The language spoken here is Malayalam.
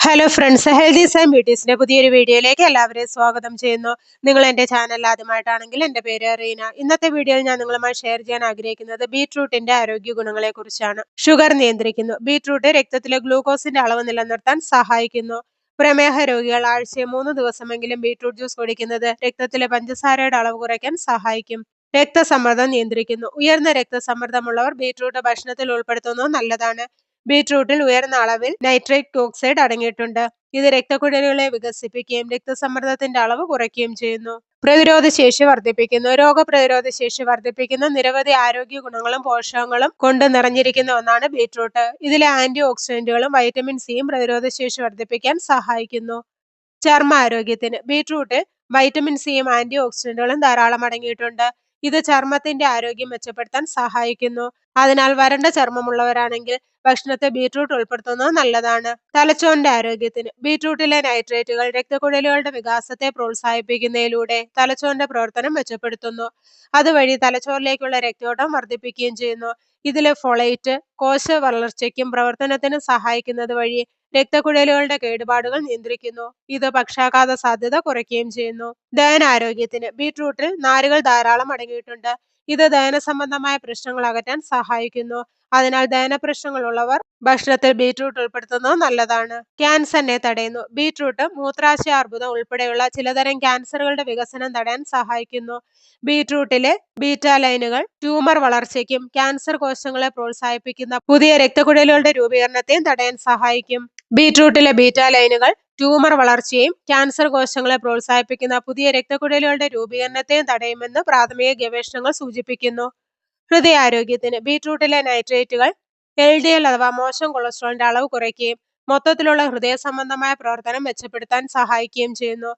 ഹലോ ഫ്രണ്ട്സ് ഹെൽത്തീസ് ആൻഡ് ബ്യൂട്ടീസിന്റെ പുതിയൊരു വീഡിയോയിലേക്ക് എല്ലാവരെയും സ്വാഗതം ചെയ്യുന്നു. നിങ്ങൾ എന്റെ ചാനൽ ആദ്യമായിട്ടാണെങ്കിൽ എന്റെ പേര് റീന. ഇന്നത്തെ വീഡിയോയിൽ ഞാൻ നിങ്ങളുമായി ഷെയർ ചെയ്യാൻ ആഗ്രഹിക്കുന്നത് ബീട്രൂട്ടിന്റെ ആരോഗ്യ ഗുണങ്ങളെ കുറിച്ചാണ് ഷുഗർ നിയന്ത്രിക്കുന്നു. ബീട്രൂട്ട് രക്തത്തിലെ ഗ്ലൂക്കോസിന്റെ അളവ് നിലനിർത്താൻ സഹായിക്കുന്നു. പ്രമേഹ രോഗികൾ ആഴ്ചയിൽ മൂന്ന് ദിവസമെങ്കിലും ബീട്രൂട്ട് ജ്യൂസ് കുടിക്കുന്നത് രക്തത്തിലെ പഞ്ചസാരയുടെ അളവ് കുറയ്ക്കാൻ സഹായിക്കും. രക്തസമ്മർദ്ദം നിയന്ത്രിക്കുന്നു. ഉയർന്ന രക്തസമ്മർദ്ദമുള്ളവർ ബീട്രൂട്ട് ഭക്ഷണത്തിൽ ഉൾപ്പെടുത്തുന്നത് നല്ലതാണ്. ബീട്രൂട്ടിൽ ഉയർന്ന അളവിൽ നൈട്രേറ്റ് ഓക്സൈഡ് അടങ്ങിയിട്ടുണ്ട്. ഇത് രക്തക്കുഴലുകളെ വികസിപ്പിക്കുകയും രക്തസമ്മർദ്ദത്തിന്റെ അളവ് കുറയ്ക്കുകയും ചെയ്യുന്നു. പ്രതിരോധ ശേഷി വർദ്ധിപ്പിക്കുന്നു. രോഗപ്രതിരോധ ശേഷി വർദ്ധിപ്പിക്കുന്ന നിരവധി ആരോഗ്യ ഗുണങ്ങളും പോഷകങ്ങളും കൊണ്ട് നിറഞ്ഞിരിക്കുന്ന ഒന്നാണ് ബീട്രൂട്ട്. ഇതിലെ ആന്റി ഓക്സിഡന്റുകളും വൈറ്റമിൻ സിയും പ്രതിരോധ ശേഷി വർദ്ധിപ്പിക്കാൻ സഹായിക്കുന്നു. ചർമ്മ ആരോഗ്യത്തിന് ബീട്രൂട്ട് വൈറ്റമിൻ സിയും ആന്റി ഓക്സിഡന്റുകളും ധാരാളം അടങ്ങിയിട്ടുണ്ട്. ഇത് ചർമ്മത്തിന്റെ ആരോഗ്യം മെച്ചപ്പെടുത്താൻ സഹായിക്കുന്നു. അതിനാൽ വരണ്ട ചർമ്മമുള്ളവരാണെങ്കിൽ ഭക്ഷണത്തെ ബീട്രൂട്ട് ഉൾപ്പെടുത്തുന്നത് നല്ലതാണ്. തലച്ചോറിന്റെ ആരോഗ്യത്തിന് ബീട്രൂട്ടിലെ നൈട്രേറ്റുകൾ രക്തക്കുഴലുകളുടെ വികാസത്തെ പ്രോത്സാഹിപ്പിക്കുന്നതിലൂടെ തലച്ചോറിന്റെ പ്രവർത്തനം മെച്ചപ്പെടുത്തുന്നു. അതുവഴി തലച്ചോറിലേക്കുള്ള രക്തയോട്ടം വർദ്ധിപ്പിക്കുകയും ചെയ്യുന്നു. ഇതിലെ ഫോളേറ്റ് കോശ വളർച്ചയ്ക്കും പ്രവർത്തനത്തിനും സഹായിക്കുന്നത് വഴി രക്തക്കുഴലുകളുടെ കേടുപാടുകൾ നിയന്ത്രിക്കുന്നു. ഇത് പക്ഷാഘാത സാധ്യത കുറയ്ക്കുകയും ചെയ്യുന്നു. ദഹനാരോഗ്യത്തിന് ബീട്രൂട്ടിൽ നാരുകൾ ധാരാളം അടങ്ങിയിട്ടുണ്ട്. ഇത് ദഹന സംബന്ധമായ പ്രശ്നങ്ങൾ അകറ്റാൻ സഹായിക്കുന്നു. അതിനാൽ ദഹന പ്രശ്നങ്ങളുള്ളവർ ഭക്ഷണത്തിൽ ബീട്രൂട്ട് ഉൾപ്പെടുത്തുന്നത് നല്ലതാണ്. ക്യാൻസറിനെ തടയുന്നു. ബീട്രൂട്ട് മൂത്രാശയ അർബുദം ഉൾപ്പെടെയുള്ള ചിലതരം ക്യാൻസറുകളുടെ വികസനം തടയാൻ സഹായിക്കുന്നു. ബീട്രൂട്ടിലെ ബീറ്റാലൈനുകൾ ട്യൂമർ വളർച്ചയ്ക്കും ക്യാൻസർ കോശങ്ങളെ പ്രോത്സാഹിപ്പിക്കുന്ന പുതിയ രക്തക്കുഴലുകളുടെ രൂപീകരണത്തെയും തടയാൻ സഹായിക്കും. ബീട്രൂട്ടിലെ ബീറ്റാലൈനുകൾ ട്യൂമർ വളർച്ചയെയും ക്യാൻസർ കോശങ്ങളെ പ്രോത്സാഹിപ്പിക്കുന്ന പുതിയ രക്തക്കുഴലുകളുടെ രൂപീകരണത്തെയും തടയുമെന്ന് പ്രാഥമിക ഗവേഷണങ്ങൾ സൂചിപ്പിക്കുന്നു. ഹൃദയാരോഗ്യത്തിന് ബീട്രൂട്ടിലെ നൈട്രേറ്റുകൾ എൽ ഡി എൽ അഥവാ മോശം കൊളസ്ട്രോളിന്റെ അളവ് കുറയ്ക്കുകയും മൊത്തത്തിലുള്ള ഹൃദയ സംബന്ധമായ പ്രവർത്തനം മെച്ചപ്പെടുത്താൻ സഹായിക്കുകയും ചെയ്യുന്നു.